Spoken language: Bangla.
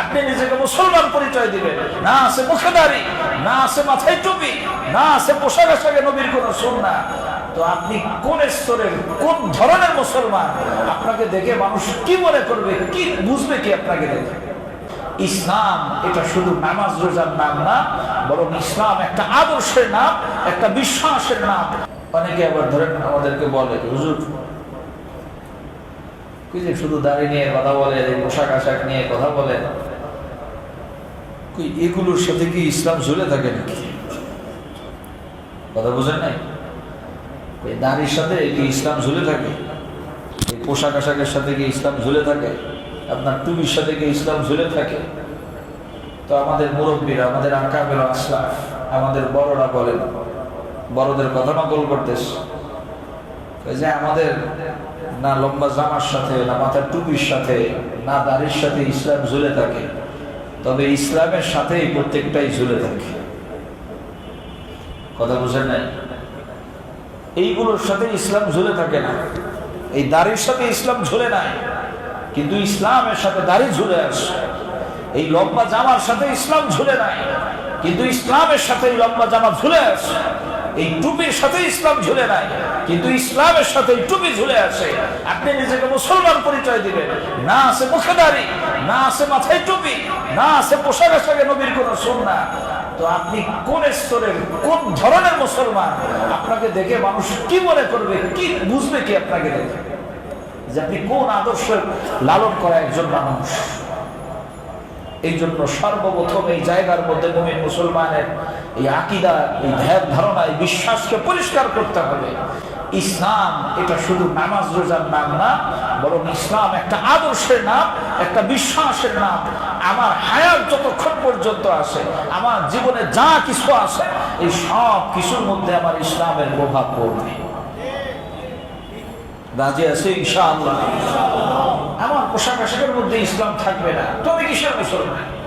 আপনি নিজেকে মুসলমান পরিচয় দিবেন। না আছে মুখেদারি না আছে মাথায় টুপি, না আছে পোশাক আশাকে নবীর কোন না তো আপনি কোন স্তরের, কোন ধরনের মুসলমান? আপনাকে দেখে মানুষ কি মনে করবে, কি বুঝবে কি আপনাকে দেখে? ইসলাম এটা শুধু নামাজ রোজার নাম না, বরং ইসলাম একটা আদর্শের নাম, একটা বিশ্বাসের নাম। অনেকে আবার ধরেন আমাদেরকে বলে, হুজুর যে শুধু দাড়ি নিয়ে কথা বলে পোশাক আশাক নিয়ে কথা বলে? এগুলোর সাথে কি ইসলাম ঝুলে থাকে নাকি? কথা বুঝেন নাই? এই দাড়ির সাথে কি ইসলাম ঝুলে থাকে? এই পোশাক আশাকের সাথে কি ইসলাম ঝুলে থাকে? আপনার টুপির সাথে কি ইসলাম ঝুলে থাকে? তো আমাদের মুরব্বীরা, আমাদের আকাবের আসলাফ আমাদের বড়রা বলেন, বড়দের কথা নকল করতেছে। এই যে আমাদের না লম্বা জামার সাথে, না মাথার টুপির সাথে, না দাড়ির সাথে ইসলাম ঝুলে থাকে। তবে ইসলামের সাথেই প্রত্যেকটাই ঝুলে থাকে। কথা বুঝেন নাই? এইগুলোর সাথে ইসলাম ঝুলে থাকে না। এই দাড়ির সাথে ইসলাম ঝুলে নাই, কিন্তু ইসলামের সাথে দাড়ি ঝুলে আসে এই লম্বা জামার সাথে ইসলাম ঝুলে নাই, কিন্তু ইসলামের সাথে এই লম্বা জামা ঝুলে আসে এই টুপির সাথে ইসলাম ঝুলে নাই। কিন্তু ইসলামের সাথে টুপি ঝুলে আছে। আপনি নিজেকে মুসলমান পরিচয় দিবেন। না আছে মুখেদারি না আছে মাথায় টুপি, না আছে পোশাক আশাকে নবীর কোন না তো আপনি কোন স্তরের, কোন ধরনের মুসলমান? আপনাকে দেখে মানুষ কি মনে করবে, কি বুঝবে কি আপনাকে দেখে? যে আপনি কোন আদর্শ লালন করা একজন মানুষ? এই জন্য সর্বপ্রথম এই জায়গার মধ্যে মুমিন মুসলমানের এই আকিদা, এই ধ্যান ধারণা, এই বিশ্বাসকে পরিষ্কার করতে হবে। ইসলাম এটা শুধু নামাজ রোজার নাম না, বরং ইসলাম একটা আদর্শের নাম, একটা বিশ্বাসের নাম। আমার হায়াত যতক্ষণ পর্যন্ত আসে আমার জীবনে যা কিছু আছে, এই সব কিছুর মধ্যে আমার ইসলামের প্রভাব পড়বে। রাজি আছে ইনশাআল্লাহ? আমার পোশাক আশাকের মধ্যে ইসলাম থাকবে না। তবে কিসের মুসলমান?